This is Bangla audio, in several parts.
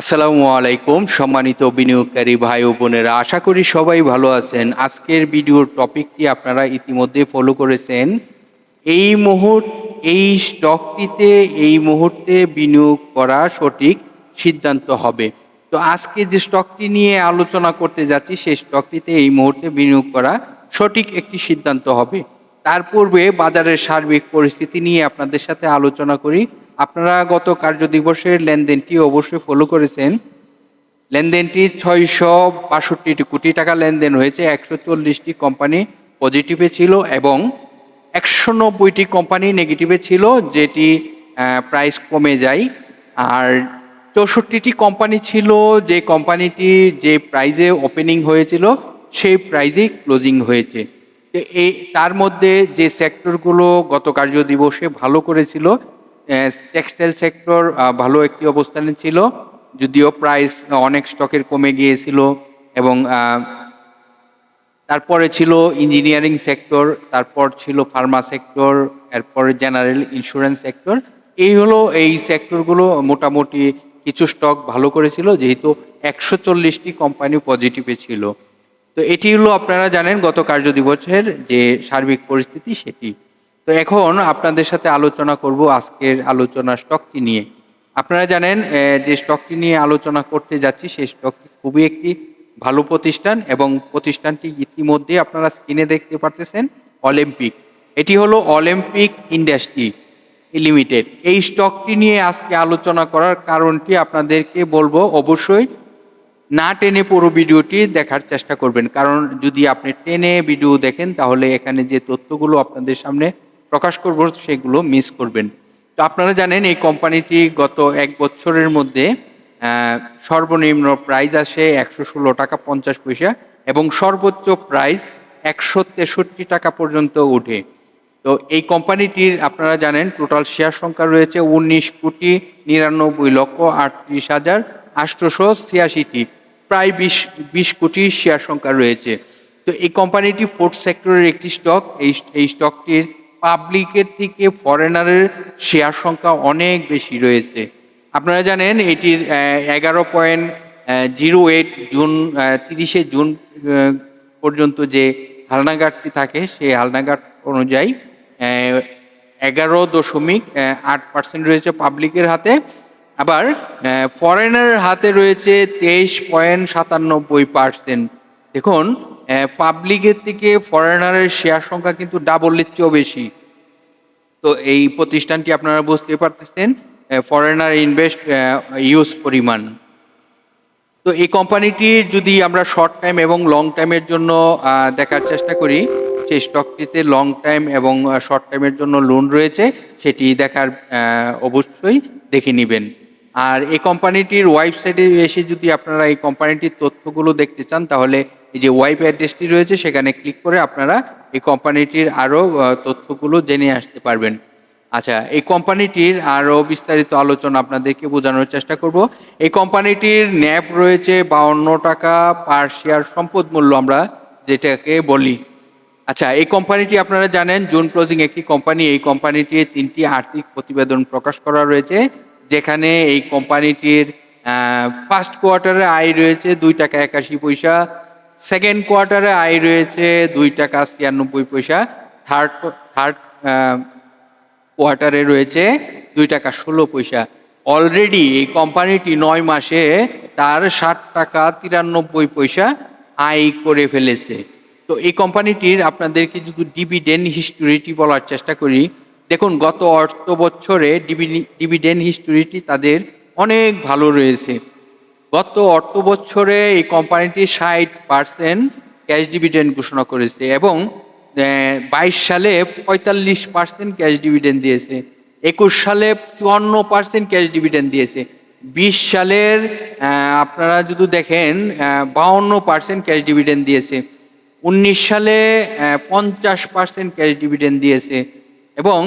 আসসালামু আলাইকুম, সম্মানিত বিনিয়োগকারী ভাই ও বোনেরা, আশা করি সবাই ভালো আছেন। আজকের ভিডিওর টপিকটি আপনারা ইতিমধ্যে ফলো করেছেন। এই মুহূর্ত, এই স্টকটিতে এই মুহূর্তে বিনিয়োগ করা সঠিক সিদ্ধান্ত হবে। তো আজকে যে স্টকটি নিয়ে আলোচনা করতে যাচ্ছি, সেই স্টকটিতে এই মুহূর্তে বিনিয়োগ করা সঠিক একটি সিদ্ধান্ত হবে। তার পূর্বে বাজারের সার্বিক পরিস্থিতি নিয়ে আপনাদের সাথে আলোচনা করি। আপনারা গত কার্য দিবসের লেনদেনটি অবশ্যই ফলো করেছেন। লেনদেনটি ছয়শো বাষট্টি কোটি টাকা লেনদেন হয়েছে, একশো চল্লিশটি কোম্পানি পজিটিভে ছিল এবং একশো নব্বইটি কোম্পানি নেগেটিভে ছিল, যেটি প্রাইস কমে যায়। আর চৌষট্টিটি কোম্পানি ছিল, যে কোম্পানিটি যে প্রাইজে ওপেনিং হয়েছিল, সেই প্রাইজেই ক্লোজিং হয়েছে। এই তার মধ্যে যে সেক্টরগুলো গত কার্য দিবসে ভালো করেছিল টেক্সটাইল সেক্টর ভালো একটি অবস্থানে ছিল, যদিও প্রাইস অনেক স্টকের কমে গিয়েছিল এবং তারপরে ছিল ইঞ্জিনিয়ারিং সেক্টর, তারপর ছিল ফার্মা সেক্টর, এরপরে জেনারেল ইন্স্যুরেন্স সেক্টর। এই হলো এই সেক্টরগুলো মোটামুটি কিছু স্টক ভালো করেছিল, যেহেতু একশো চল্লিশটি কোম্পানি পজিটিভে ছিল। তো এটি হলো আপনারা জানেন গত কার্য দিবসের যে সার্বিক পরিস্থিতি সেটি। তো এখন আপনাদের সাথে আলোচনা করব আজকের আলোচনা স্টকটি নিয়ে। আপনারা জানেন যে স্টকটি নিয়ে আলোচনা করতে যাচ্ছি সেই স্টকটি খুবই একটি ভালো প্রতিষ্ঠান এবং প্রতিষ্ঠানটি ইতিমধ্যে আপনারা স্ক্রিনে দেখতে পারতেছেন, অলিম্পিক। এটি হলো অলিম্পিক ইন্ডাস্ট্রি লিমিটেড। এই স্টকটি নিয়ে আজকে আলোচনা করার কারণটি আপনাদেরকে বলব অবশ্যই না টেনে পুরো ভিডিওটি দেখার চেষ্টা করবেন। কারণ যদি আপনি টেনে ভিডিও দেখেন, তাহলে এখানে যে তথ্যগুলো আপনাদের সামনে প্রকাশ করব, সেগুলো মিস করবেন। তো আপনারা জানেন, এই কোম্পানিটি গত এক বছরের মধ্যে সর্বনিম্ন প্রাইস আসে একশো ষোলো টাকা পঞ্চাশ পয়সা এবং সর্বোচ্চ প্রাইস একশো তেষট্টি টাকা পর্যন্ত উঠে তো এই কোম্পানিটির, আপনারা জানেন টোটাল শেয়ার সংখ্যা রয়েছে উনিশ কোটি নিরানব্বই লক্ষ আটত্রিশ হাজার আটশোশো ছিয়াশিটি প্রায় বিশ বিশ কোটি শেয়ার সংখ্যা রয়েছে। তো এই কোম্পানিটি ফোর্থ সেক্টরের একটি স্টক এই এই স্টকটির পাবলিকের থেকে ফরেনারের শেয়ার সংখ্যা অনেক বেশি রয়েছে। আপনারা জানেন, এটির এগারো পয়েন্ট জিরো এইট জুন তিরিশে জুন পর্যন্ত যে হালনাগারটি থাকে, সেই হালনাগার অনুযায়ী এগারো দশমিক আট পার্সেন্ট রয়েছে পাবলিকের হাতে। আবার ফরেনার হাতে রয়েছে তেইশ পয়েন্ট সাতানব্বই পার্সেন্ট। দেখুন পাবলিকের থেকে ফরেনারের শেয়ার সংখ্যা কিন্তু ডাবলের চেয়েও বেশি। তো এই প্রতিষ্ঠানটি আপনারা বুঝতে পারতেছেন ফরেনার ইনভেস্ট ইউজ পরিমাণ। তো এই কোম্পানিটির যদি আমরা শর্ট টাইম এবং লং টাইমের জন্য দেখার চেষ্টা করি, সেই স্টকটিতে লং টাইম এবং শর্ট টাইমের জন্য লোন রয়েছে, সেটি দেখার অবশ্যই দেখে নেবেন। আর এই কোম্পানিটির ওয়েবসাইটে এসে যদি আপনারা এই কোম্পানিটির তথ্যগুলো দেখতে চান, তাহলে এই যে ওয়েব অ্যাড্রেসটি রয়েছে, সেখানে ক্লিক করে আপনারা এই কোম্পানিটির আরও তথ্যগুলো জেনে আসতে পারবেন। আচ্ছা এই কোম্পানিটির আরও বিস্তারিত আলোচনা আপনাদেরকে বোঝানোর চেষ্টা করব। এই কোম্পানিটির ন্যাপ রয়েছে বাউন্ন টাকা পার শেয়ার সম্পদ মূল্য আমরা যেটাকে বলি। আচ্ছা এই কোম্পানিটি আপনারা জানেন, জুন ক্লোজিং একটি কোম্পানি। এই কোম্পানিটির তিনটি আর্থিক প্রতিবেদন প্রকাশ করা রয়েছে। যেখানে এই কোম্পানিটির ফার্স্ট কোয়ার্টারে আয় রয়েছে দুই টাকা একাশি পয়সা সেকেন্ড কোয়ার্টারে আয় রয়েছে দুই টাকা ছিয়ানব্বই পয়সা থার্ড থার্ড কোয়ার্টারে রয়েছে দুই টাকা ষোলো পয়সা। অলরেডি এই কোম্পানিটি নয় মাসে তার ষাট টাকা তিরানব্বই পয়সা আয় করে ফেলেছে। তো এই কোম্পানিটির আপনাদেরকে যদি ডিভিডেন্ড হিস্টোরিটি বলার চেষ্টা করি দেখুন, গত অর্থ বছরে ডিভিডেন্ড হিস্টোরিটি তাদের অনেক ভালো রয়েছে। গত অর্থ বছরে এই কোম্পানিটি ষাট পার্সেন্ট ক্যাশ ডিভিডেন্ড ঘোষণা করেছে এবং বাইশ সালে পঁয়তাল্লিশ পার্সেন্ট ক্যাশ ডিভিডেন্ড দিয়েছে, একুশ সালে চুয়ান্ন পার্সেন্ট ক্যাশ ডিভিডেন্ড দিয়েছে, বিশ সালের আপনারা যদি দেখেন বাউন্ন পার্সেন্ট ক্যাশ ডিভিডেন্ড দিয়েছে, উনিশ সালে পঞ্চাশ পার্সেন্ট ক্যাশ ডিভিডেন্ড দিয়েছে এবং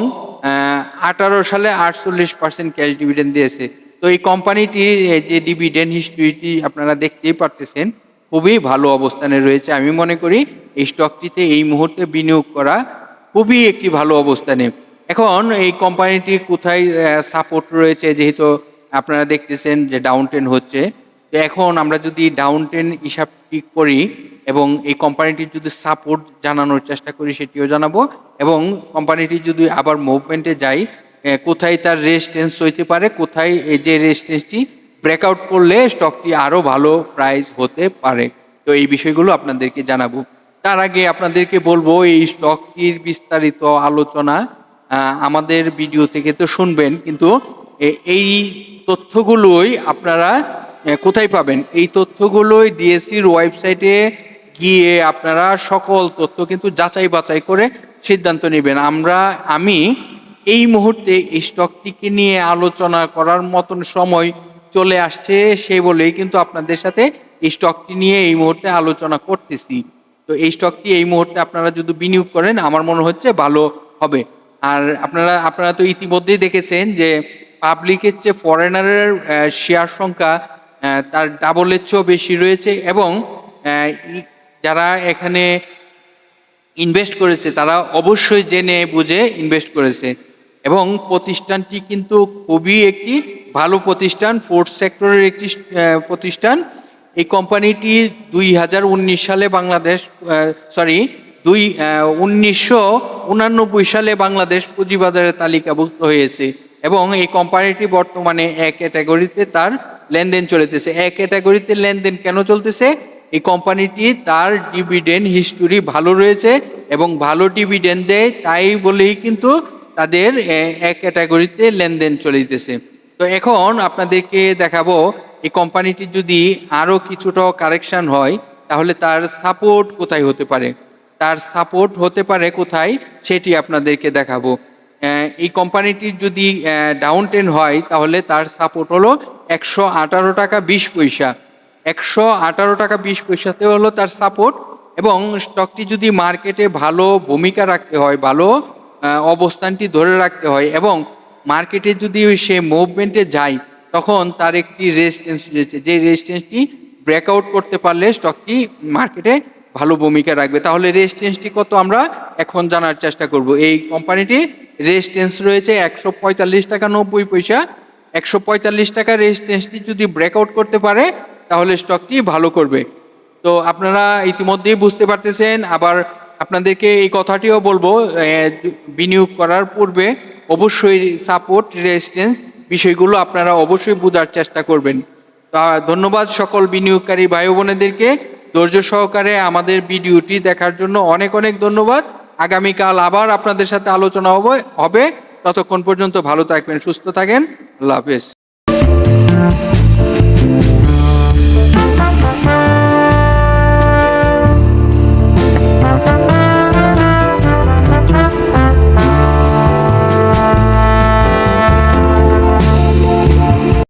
আঠারো সালে আটচল্লিশ পার্সেন্ট ক্যাশ ডিভিডেন্ড দিয়েছে। তো এই কোম্পানিটির যে ডিভিডেন্ড হিস্ট্রিটি আপনারা দেখতেই পারতেছেন, খুবই ভালো অবস্থানে রয়েছে। আমি মনে করি এই স্টকটিতে এই মুহূর্তে বিনিয়োগ করা খুবই একটি ভালো অবস্থানে। এখন এই কোম্পানিটি কোথায় সাপোর্ট রয়েছে? যেহেতু আপনারা দেখতেছেন যে ডাউন টেন হচ্ছে। তো এখন আমরা যদি ডাউন টেন হিসাব ঠিক করি এবং এই কোম্পানিটির যদি সাপোর্ট জানানোর চেষ্টা করি সেটিও জানাব এবং কোম্পানিটি যদি আবার মুভমেন্টে যাই কোথায় তার রেজিস্ট্যান্স হইতে পারে, কোথায় এই যে রেজিস্ট্যান্সটি ব্রেকআউট করলে স্টকটি আরও ভালো প্রাইস হতে পারে। তো এই বিষয়গুলো আপনাদেরকে জানাব। তার আগে আপনাদেরকে বলব, এই স্টকটির বিস্তারিত আলোচনা আমাদের ভিডিও থেকে তো শুনবেন, কিন্তু এই তথ্যগুলোই আপনারা কোথায় পাবেন? এই তথ্যগুলোই ডিএসসির ওয়েবসাইটে গিয়ে আপনারা সকল তথ্য কিন্তু যাচাই বাছাই করে সিদ্ধান্ত নেবেন। আমরা, আমি এই মুহূর্তে স্টকটিকে নিয়ে আলোচনা করার মতন সময় চলে আসছে সেই বলেই কিন্তু আপনাদের সাথে স্টকটি নিয়ে এই মুহূর্তে আলোচনা করতেছি। তো এই স্টকটি এই মুহূর্তে আপনারা যদি বিনিয়োগ করেন, আমার মনে হচ্ছে ভালো হবে। আর আপনারা আপনারা তো ইতিমধ্যেই দেখেছেন যে পাবলিকের চেয়ে ফরেনারের শেয়ার সংখ্যা তার ডাবলের চেয়েও বেশি রয়েছে এবং যারা এখানে ইনভেস্ট করেছে, তারা অবশ্যই জেনে বুঝে ইনভেস্ট করেছে। এবং প্রতিষ্ঠানটি কিন্তু খুবই একটি ভালো প্রতিষ্ঠান ফোর্থ সেক্টরের একটি প্রতিষ্ঠান। এই কোম্পানিটি দুই হাজার উনিশ সালে বাংলাদেশ সরি দুই উনিশশো উনানব্বই সালে বাংলাদেশ পুঁজিবাজারে তালিকাভুক্ত হয়েছে। এবং এই কোম্পানিটি বর্তমানে এক ক্যাটাগরিতে তার লেনদেন চলিতেছে। এক ক্যাটাগরিতে লেনদেন কেন চলতেছে? এই কোম্পানিটি তার ডিভিডেন্ড হিস্টোরি ভালো রয়েছে এবং ভালো ডিভিডেন্ড দেয়, তাই বলেই কিন্তু তাদের এক ক্যাটাগরিতে লেনদেন চলিতেছে তো এখন আপনাদেরকে দেখাবো, এই কোম্পানিটি যদি আরও কিছুটা কারেকশন হয়, তাহলে তার সাপোর্ট কোথায় হতে পারে? তার সাপোর্ট হতে পারে কোথায়? সেটি আপনাদেরকে দেখাবো। এই কোম্পানিটির যদি ডাউন টেন হয়, তাহলে তার সাপোর্ট হলো একশো আঠারো টাকা বিশ পয়সা। একশো আঠারো টাকা বিশ পয়সাতে হলো তার সাপোর্ট এবং স্টকটি যদি মার্কেটে ভালো ভূমিকা রাখতে হয়, ভালো অবস্থানটি ধরে রাখতে হয় এবং মার্কেটে যদি সে মুভমেন্টে যায়, তখন তার একটি রেজিস্ট্যান্স রয়েছে। যে রেজিস্ট্যান্সটি ব্রেকআউট করতে পারলে স্টকটি মার্কেটে ভালো ভূমিকা রাখবে। তাহলে রেজিস্ট্যান্সটি কত আমরা এখন জানার চেষ্টা করব। এই কোম্পানিটির রেজিস্ট্যান্স রয়েছে একশো পঁয়তাল্লিশ টাকা নব্বই পয়সা। একশো পঁয়তাল্লিশ টাকা রেজিস্ট্যান্সটি যদি ব্রেকআউট করতে পারে তাহলে স্টকটি ভালো করবে। তো আপনারা ইতিমধ্যেই বুঝতে পারতেছেন, আবার আপনাদেরকে এই কথাটিও বলব বিনিয়োগ করার পূর্বে অবশ্যই সাপোর্ট রেজিস্ট্যান্স বিষয়গুলো আপনারা অবশ্যই বোঝার চেষ্টা করবেন। তো, ধন্যবাদ সকল বিনিয়োগকারী ভাই বোনেদেরকে ধৈর্য সহকারে আমাদের ভিডিওটি দেখার জন্য অনেক অনেক ধন্যবাদ। আগামীকাল আবার আপনাদের সাথে আলোচনা হবে হবে। ততক্ষণ পর্যন্ত ভালো থাকবেন, সুস্থ থাকেন। আল্লাহ হাফেজ।